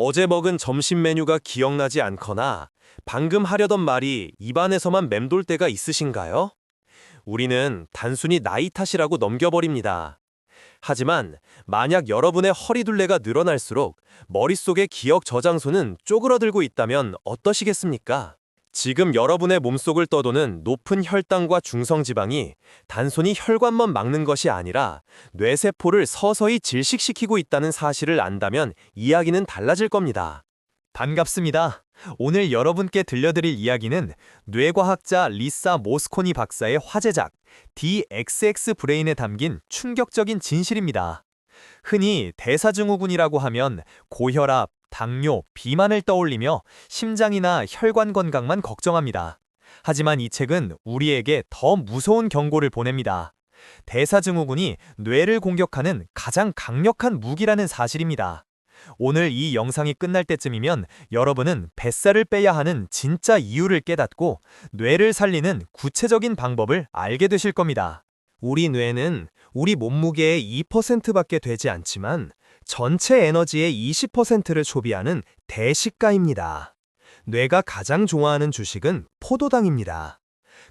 어제 먹은 점심 메뉴가 기억나지 않거나 방금 하려던 말이 입안에서만 맴돌 때가 있으신가요? 우리는 단순히 나이 탓이라고 넘겨버립니다. 하지만 만약 여러분의 허리둘레가 늘어날수록 머릿속의 기억 저장소는 쪼그러들고 있다면 어떠시겠습니까? 지금 여러분의 몸속을 떠도는 높은 혈당과 중성지방이 단순히 혈관만 막는 것이 아니라 뇌세포를 서서히 질식시키고 있다는 사실을 안다면 이야기는 달라질 겁니다. 반갑습니다. 오늘 여러분께 들려드릴 이야기는 뇌과학자 리사 모스코니 박사의 화제작 DXX 브레인에 담긴 충격적인 진실입니다. 흔히 대사증후군이라고 하면 고혈압, 당뇨, 비만을 떠올리며 심장이나 혈관 건강만 걱정합니다. 하지만 이 책은 우리에게 더 무서운 경고를 보냅니다. 대사증후군이 뇌를 공격하는 가장 강력한 무기라는 사실입니다. 오늘 이 영상이 끝날 때쯤이면 여러분은 뱃살을 빼야 하는 진짜 이유를 깨닫고 뇌를 살리는 구체적인 방법을 알게 되실 겁니다. 우리 뇌는 우리 몸무게의 2%밖에 되지 않지만 전체 에너지의 20%를 소비하는 대식가입니다. 뇌가 가장 좋아하는 주식은 포도당입니다.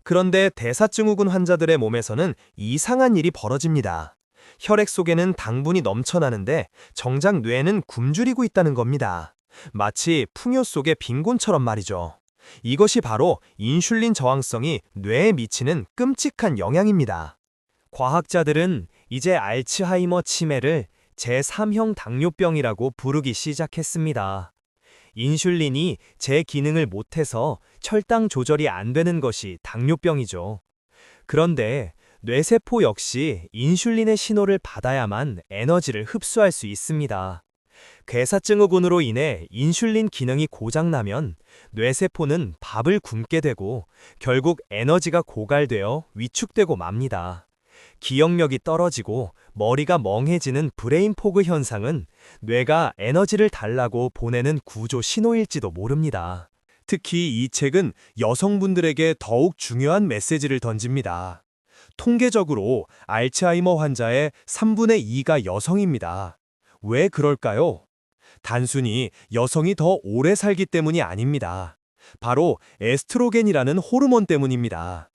그런데 대사증후군 환자들의 몸에서는 이상한 일이 벌어집니다. 혈액 속에는 당분이 넘쳐나는데 정작 뇌는 굶주리고 있다는 겁니다. 마치 풍요 속의 빈곤처럼 말이죠. 이것이 바로 인슐린 저항성이 뇌에 미치는 끔찍한 영향입니다. 과학자들은 이제 알츠하이머 치매를 제3형 당뇨병이라고 부르기 시작했습니다. 인슐린이 제 기능을 못해서 혈당 조절이 안 되는 것이 당뇨병이죠. 그런데 뇌세포 역시 인슐린의 신호를 받아야만 에너지를 흡수할 수 있습니다. 괴사증후군으로 인해 인슐린 기능이 고장나면 뇌세포는 밥을 굶게 되고 결국 에너지가 고갈되어 위축되고 맙니다. 기억력이 떨어지고 머리가 멍해지는 브레인 포그 현상은 뇌가 에너지를 달라고 보내는 구조 신호일지도 모릅니다. 특히 이 책은 여성분들에게 더욱 중요한 메시지를 던집니다. 통계적으로 알츠하이머 환자의 3분의 2가 여성입니다. 왜 그럴까요? 단순히 여성이 더 오래 살기 때문이 아닙니다. 바로 에스트로겐이라는 호르몬 때문입니다.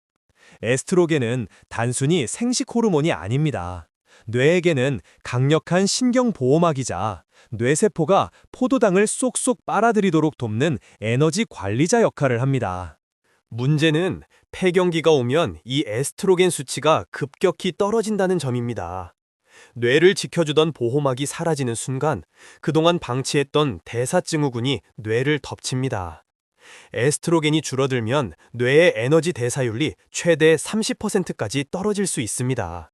에스트로겐은 단순히 생식 호르몬이 아닙니다. 뇌에게는 강력한 신경보호막이자 뇌세포가 포도당을 쏙쏙 빨아들이도록 돕는 에너지 관리자 역할을 합니다. 문제는 폐경기가 오면 이 에스트로겐 수치가 급격히 떨어진다는 점입니다. 뇌를 지켜주던 보호막이 사라지는 순간 그동안 방치했던 대사증후군이 뇌를 덮칩니다. 에스트로겐이 줄어들면 뇌의 에너지 대사율이 최대 30%까지 떨어질 수 있습니다.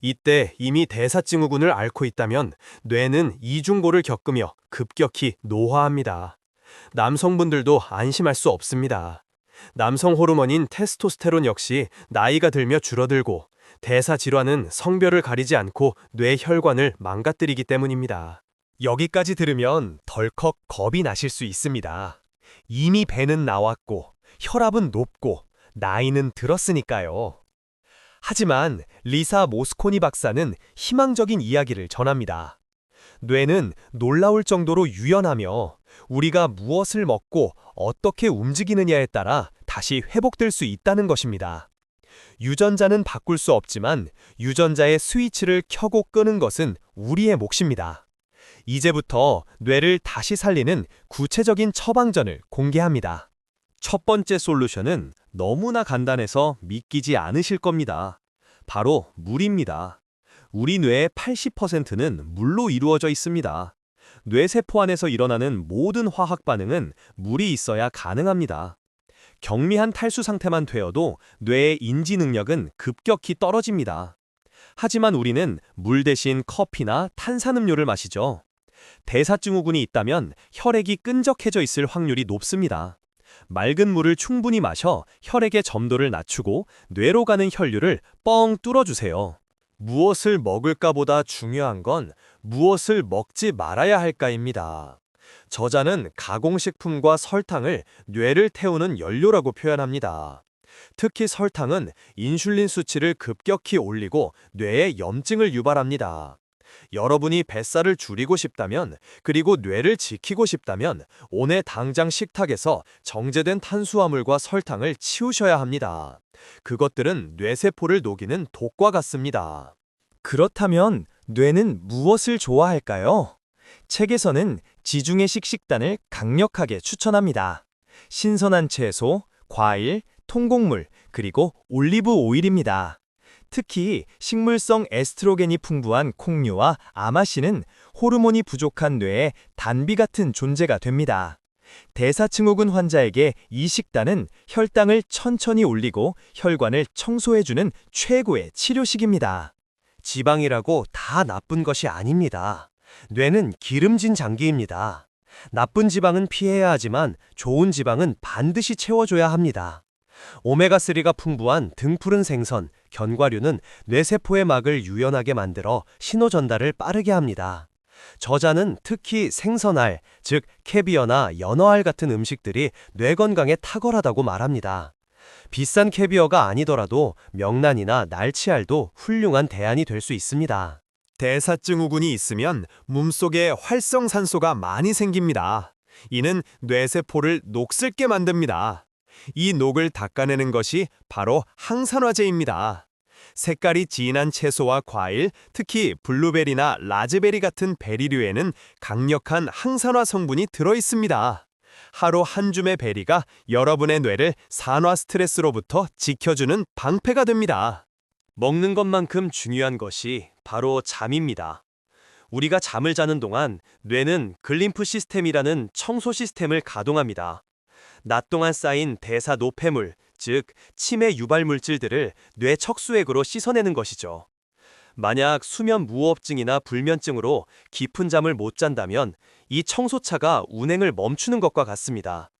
이때 이미 대사증후군을 앓고 있다면 뇌는 이중고를 겪으며 급격히 노화합니다. 남성분들도 안심할 수 없습니다. 남성 호르몬인 테스토스테론 역시 나이가 들며 줄어들고 대사 질환은 성별을 가리지 않고 뇌 혈관을 망가뜨리기 때문입니다. 여기까지 들으면 덜컥 겁이 나실 수 있습니다. 이미 배는 나왔고 혈압은 높고 나이는 들었으니까요. 하지만 리사 모스코니 박사는 희망적인 이야기를 전합니다. 뇌는 놀라울 정도로 유연하며 우리가 무엇을 먹고 어떻게 움직이느냐에 따라 다시 회복될 수 있다는 것입니다. 유전자는 바꿀 수 없지만 유전자의 스위치를 켜고 끄는 것은 우리의 몫입니다. 이제부터 뇌를 다시 살리는 구체적인 처방전을 공개합니다. 첫 번째 솔루션은 너무나 간단해서 믿기지 않으실 겁니다. 바로 물입니다. 우리 뇌의 80%는 물로 이루어져 있습니다. 뇌세포 안에서 일어나는 모든 화학 반응은 물이 있어야 가능합니다. 경미한 탈수 상태만 되어도 뇌의 인지 능력은 급격히 떨어집니다. 하지만 우리는 물 대신 커피나 탄산음료를 마시죠. 대사증후군이 있다면 혈액이 끈적해져 있을 확률이 높습니다. 맑은 물을 충분히 마셔 혈액의 점도를 낮추고 뇌로 가는 혈류를 뻥 뚫어주세요. 무엇을 먹을까 보다 중요한 건 무엇을 먹지 말아야 할까입니다. 저자는 가공식품과 설탕을 뇌를 태우는 연료라고 표현합니다. 특히 설탕은 인슐린 수치를 급격히 올리고 뇌에 염증을 유발합니다. 여러분이 뱃살을 줄이고 싶다면, 그리고 뇌를 지키고 싶다면, 오늘 당장 식탁에서 정제된 탄수화물과 설탕을 치우셔야 합니다. 그것들은 뇌세포를 녹이는 독과 같습니다. 그렇다면 뇌는 무엇을 좋아할까요? 책에서는 지중해식 식단을 강력하게 추천합니다. 신선한 채소, 과일, 통곡물, 그리고 올리브 오일입니다. 특히 식물성 에스트로겐이 풍부한 콩류와 아마씨는 호르몬이 부족한 뇌에 단비 같은 존재가 됩니다. 대사증후군 환자에게 이 식단은 혈당을 천천히 올리고 혈관을 청소해주는 최고의 치료식입니다. 지방이라고 다 나쁜 것이 아닙니다. 뇌는 기름진 장기입니다. 나쁜 지방은 피해야 하지만 좋은 지방은 반드시 채워줘야 합니다. 오메가3가 풍부한 등푸른 생선, 견과류는 뇌세포의 막을 유연하게 만들어 신호 전달을 빠르게 합니다. 저자는 특히 생선알, 즉 캐비어나 연어알 같은 음식들이 뇌 건강에 탁월하다고 말합니다. 비싼 캐비어가 아니더라도 명란이나 날치알도 훌륭한 대안이 될 수 있습니다. 대사증후군이 있으면 몸속에 활성산소가 많이 생깁니다. 이는 뇌세포를 녹슬게 만듭니다. 이 녹을 닦아내는 것이 바로 항산화제입니다. 색깔이 진한 채소와 과일, 특히 블루베리나 라즈베리 같은 베리류에는 강력한 항산화 성분이 들어 있습니다. 하루 한 줌의 베리가 여러분의 뇌를 산화 스트레스로부터 지켜주는 방패가 됩니다. 먹는 것만큼 중요한 것이 바로 잠입니다. 우리가 잠을 자는 동안 뇌는 글림프 시스템이라는 청소 시스템을 가동합니다. 낮 동안 쌓인 대사 노폐물, 즉 치매 유발 물질들을 뇌 척수액으로 씻어내는 것이죠. 만약 수면 무호흡증이나 불면증으로 깊은 잠을 못 잔다면 이 청소차가 운행을 멈추는 것과 같습니다.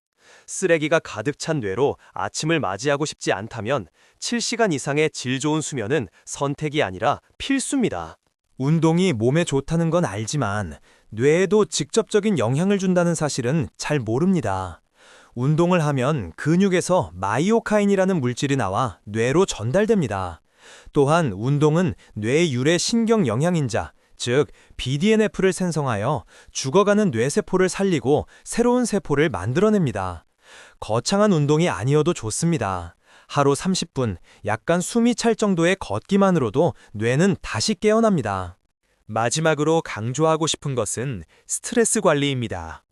쓰레기가 가득 찬 뇌로 아침을 맞이하고 싶지 않다면 7시간 이상의 질 좋은 수면은 선택이 아니라 필수입니다. 운동이 몸에 좋다는 건 알지만 뇌에도 직접적인 영향을 준다는 사실은 잘 모릅니다. 운동을 하면 근육에서 마이오카인이라는 물질이 나와 뇌로 전달됩니다. 또한 운동은 뇌 유래 신경 영양인자, 즉 BDNF를 생성하여 죽어가는 뇌세포를 살리고 새로운 세포를 만들어냅니다. 거창한 운동이 아니어도 좋습니다. 하루 30분, 약간 숨이 찰 정도의 걷기만으로도 뇌는 다시 깨어납니다. 마지막으로 강조하고 싶은 것은 스트레스 관리입니다.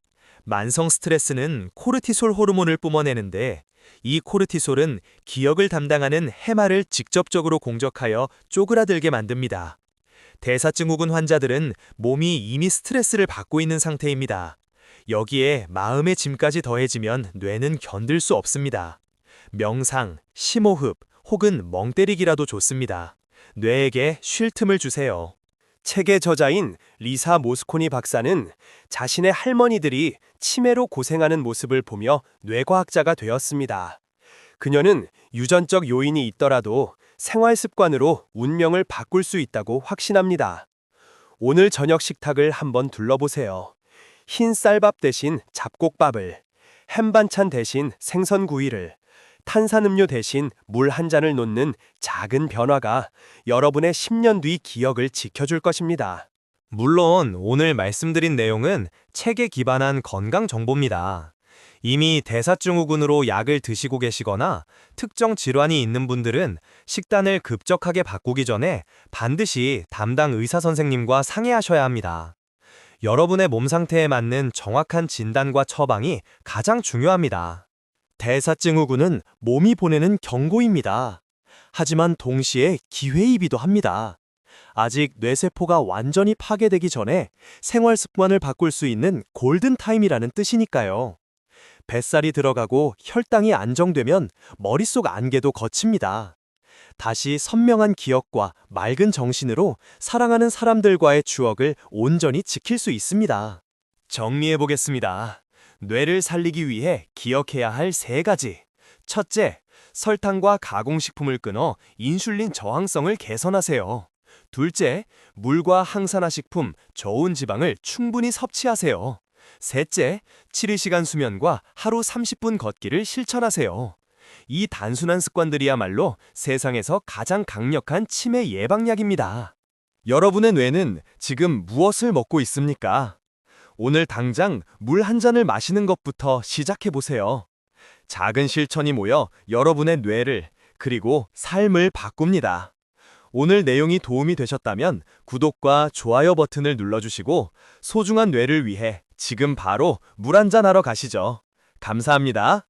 만성 스트레스는 코르티솔 호르몬을 뿜어내는데 이 코르티솔은 기억을 담당하는 해마를 직접적으로 공격하여 쪼그라들게 만듭니다. 대사증후군 환자들은 몸이 이미 스트레스를 받고 있는 상태입니다. 여기에 마음의 짐까지 더해지면 뇌는 견딜 수 없습니다. 명상, 심호흡 혹은 멍 때리기라도 좋습니다. 뇌에게 쉴 틈을 주세요. 책의 저자인 리사 모스코니 박사는 자신의 할머니들이 치매로 고생하는 모습을 보며 뇌과학자가 되었습니다. 그녀는 유전적 요인이 있더라도 생활 습관으로 운명을 바꿀 수 있다고 확신합니다. 오늘 저녁 식탁을 한번 둘러보세요. 흰 쌀밥 대신 잡곡밥을, 햄 반찬 대신 생선구이를, 탄산음료 대신 물 한 잔을 놓는 작은 변화가 여러분의 10년 뒤 기억을 지켜줄 것입니다. 물론 오늘 말씀드린 내용은 책에 기반한 건강 정보입니다. 이미 대사증후군으로 약을 드시고 계시거나 특정 질환이 있는 분들은 식단을 급격하게 바꾸기 전에 반드시 담당 의사 선생님과 상의하셔야 합니다. 여러분의 몸 상태에 맞는 정확한 진단과 처방이 가장 중요합니다. 대사증후군은 몸이 보내는 경고입니다. 하지만 동시에 기회이기도 합니다. 아직 뇌세포가 완전히 파괴되기 전에 생활 습관을 바꿀 수 있는 골든타임이라는 뜻이니까요. 뱃살이 들어가고 혈당이 안정되면 머릿속 안개도 거칩니다. 다시 선명한 기억과 맑은 정신으로 사랑하는 사람들과의 추억을 온전히 지킬 수 있습니다. 정리해 보겠습니다. 뇌를 살리기 위해 기억해야 할 세 가지. 첫째, 설탕과 가공식품을 끊어 인슐린 저항성을 개선하세요. 둘째, 물과 항산화 식품, 저온 지방을 충분히 섭취하세요. 셋째, 7시간 수면과 하루 30분 걷기를 실천하세요. 이 단순한 습관들이야말로 세상에서 가장 강력한 치매 예방약입니다. 여러분의 뇌는 지금 무엇을 먹고 있습니까? 오늘 당장 물 한 잔을 마시는 것부터 시작해 보세요. 작은 실천이 모여 여러분의 뇌를 그리고 삶을 바꿉니다. 오늘 내용이 도움이 되셨다면 구독과 좋아요 버튼을 눌러주시고 소중한 뇌를 위해 지금 바로 물 한 잔 하러 가시죠. 감사합니다.